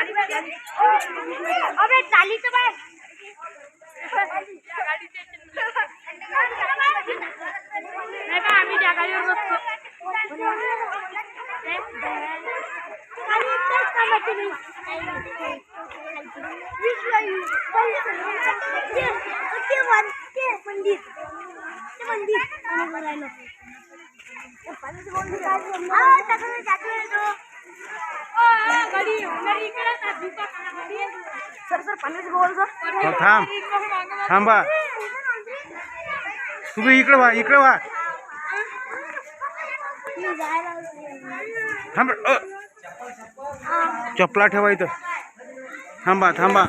अबे चाली तो भाई আমি টাকার বস্তু মন্দির মন্দির মন্দির सर सर बोल जर थांब थांबा तुम्ही इकडे व्हा इकडे व्हा थांब चपला ठेवा इथं थांबा थांबा